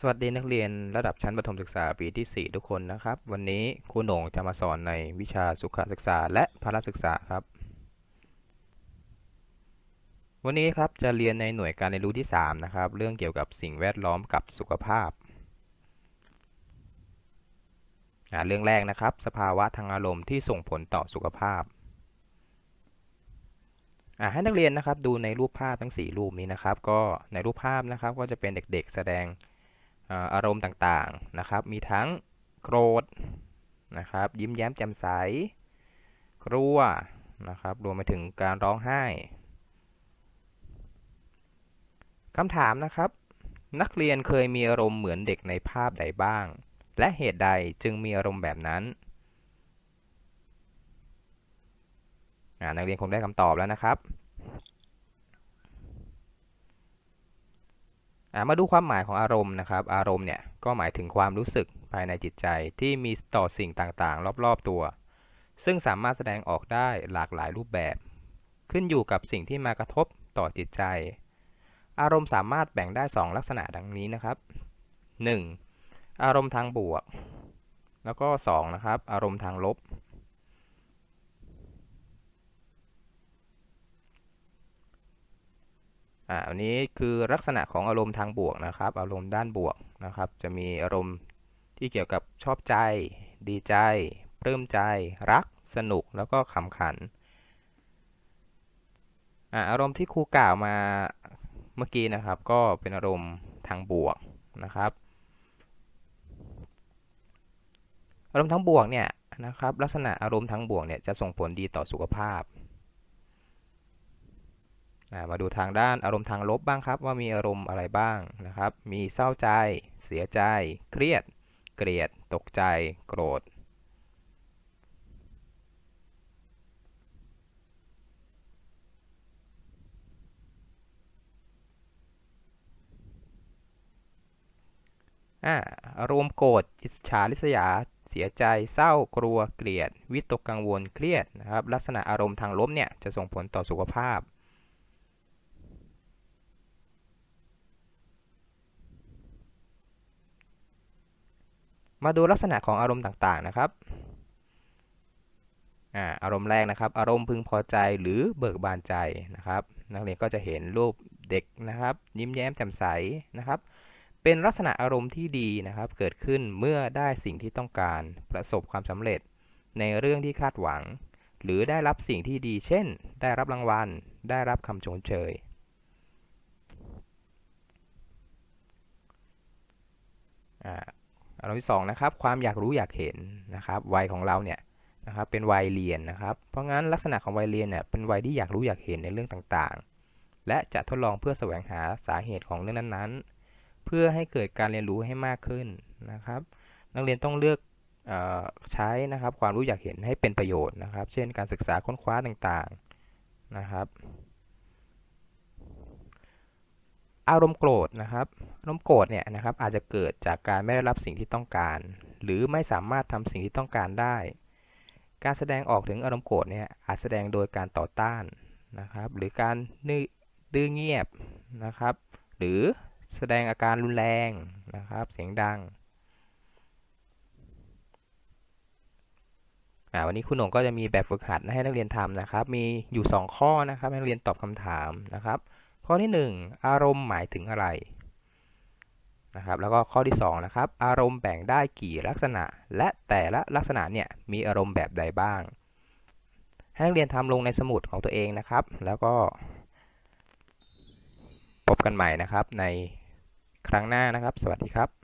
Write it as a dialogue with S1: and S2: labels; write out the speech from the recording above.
S1: สวัสดีนักเรียนระดับชั้นประถมศึกษาปีที่ 4 ทุกคนนะครับ วันนี้ครูหน่งจะมาสอนในวิชาสุขศึกษาและพละศึกษาครับ วันนี้ครับจะเรียนในหน่วยการเรียนรู้ที่ 3 นะครับ เรื่องเกี่ยวกับสิ่งแวดล้อมกับสุขภาพ เรื่องแรกนะครับ สภาวะทางอารมณ์ที่ส่งผลต่อสุขภาพให้นักเรียนนะครับดูในรูปภาพทั้ง 4 รูปนี้นะครับ ก็ในรูปภาพนะครับก็จะเป็นเด็กๆ แสดง อารมณ์ต่างๆนะครับ มีทั้งโกรธนะครับ ยิ้มแย้มแจ่มใส กลัวนะครับ รวมไปถึงการร้องไห้คำถามนะครับ นักเรียนเคยมีอารมณ์เหมือนเด็กในภาพใดบ้าง และเหตุใดจึงมีอารมณ์แบบนั้นนักเรียนคงได้คำตอบแล้วนะครับ อ่า มาดูความหมายของอารมณ์นะครับ อารมณ์เนี่ยก็หมายถึงความรู้สึกภายในจิตใจที่มีต่อสิ่งต่างๆ รอบๆตัว ซึ่งสามารถแสดงออกได้หลากหลายรูปแบบ ขึ้นอยู่กับสิ่งที่มากระทบต่อจิตใจ อารมณ์สามารถแบ่งได้ 2 ลักษณะดังนี้นะครับ 1. อารมณ์ทางบวก แล้วก็ 2 นะครับ อารมณ์ทางลบ อ่าอันนี้คือลักษณะของอารมณ์ทางบวกนะครับ อารมณ์ด้านบวกนะครับ จะมีอารมณ์ที่เกี่ยวกับชอบใจ ดีใจปลื้มใจ รัก สนุกแล้วก็ขำขันอ่าอารมณ์ที่ครูกล่าวมาเมื่อกี้นะครับ ก็เป็นอารมณ์ทางบวกนะครับ อารมณ์ทางบวกเนี่ยนะครับ ลักษณะอารมณ์ทางบวกเนี่ยจะส่งผลดีต่อสุขภาพ มาดูทางด้านอารมณ์ทางลบบ้างครับ ว่ามีอารมณ์อะไรบ้างนะครับ มีเศร้าใจ เสียใจ เครียด เกลียด ตกใจ โกรธอาอารมณ์โกรธ อิจฉาริษยา เสียใจ เศร้า กลัว เกลียด วิตกกังวล เครียดนะครับ ลักษณะอารมณ์ทางลบเนี่ยจะส่งผลต่อสุขภาพ มาดูลักษณะของอารมณ์ต่างๆนะครับอาอารมณ์แรกนะครับ อารมณ์พึงพอใจหรือเบิกบานใจนะครับ นักเรียนก็จะเห็นรูปเด็กนะครับ ยิ้มแย้มแจ่มใสนะครับ เป็นลักษณะอารมณ์ที่ดีนะครับ เกิดขึ้นเมื่อได้สิ่งที่ต้องการประสบความสำเร็จ ในเรื่องที่คาดหวัง หรือได้รับสิ่งที่ดี เช่น ได้รับรางวัล ได้รับคำชมเชย อ่า อารมณ์ที่สองนะครับความอยากรู้อยากเห็นนะครับวัยของเราเนี่ยนะครับเป็นวัยเรียนนะครับ เพราะงั้นลักษณะของวัยเรียนเนี่ยเป็นวัยที่อยากรู้อยากเห็นในเรื่องต่างๆ และจะทดลองเพื่อแสวงหาสาเหตุของเรื่องนั้นๆ เพื่อให้เกิดการเรียนรู้ให้มากขึ้นนะครับ นักเรียนต้องเลือกออใช้นะครับความรู้อยากเห็นให้เป็นประโยชน์นะครับ เช่นการศึกษาค้นคว้าต่างๆนะครับ อารมณ์โกรธนะครับอารมณ์โกรธเนี่ยนะครับอาจจะเกิดจากการไม่ได้รับสิ่งที่ต้องการ หรือไม่สามารถทำสิ่งที่ต้องการได้ การแสดงออกถึงอารมณ์โกรธเนี่ยอาจแสดงโดยการต่อต้านนะครับหรือการดื้อเงียบนะครับ หรือแสดงอาการรุนแรงนะครับ เสียงดังวันนี้คุณหนงก็จะมีแบบฝึกหัดให้นักเรียนทำนะครับ มีอยู่ 2 ข้อนะครับให้นักเรียนตอบคำถามนะครับ ข้อที่ 1 อารมณ์หมายถึงอะไรนะครับแล้วก็ข้อที่2นะครับอารมณ์แบ่งได้กี่ลักษณะ และแต่ละลักษณะเนี่ยมีอารมณ์แบบใดบ้าง ให้นักเรียนทำลงในสมุดของตัวเองนะครับ แล้วก็ พบกันใหม่นะครับในครั้งหน้านะครับ สวัสดีครับ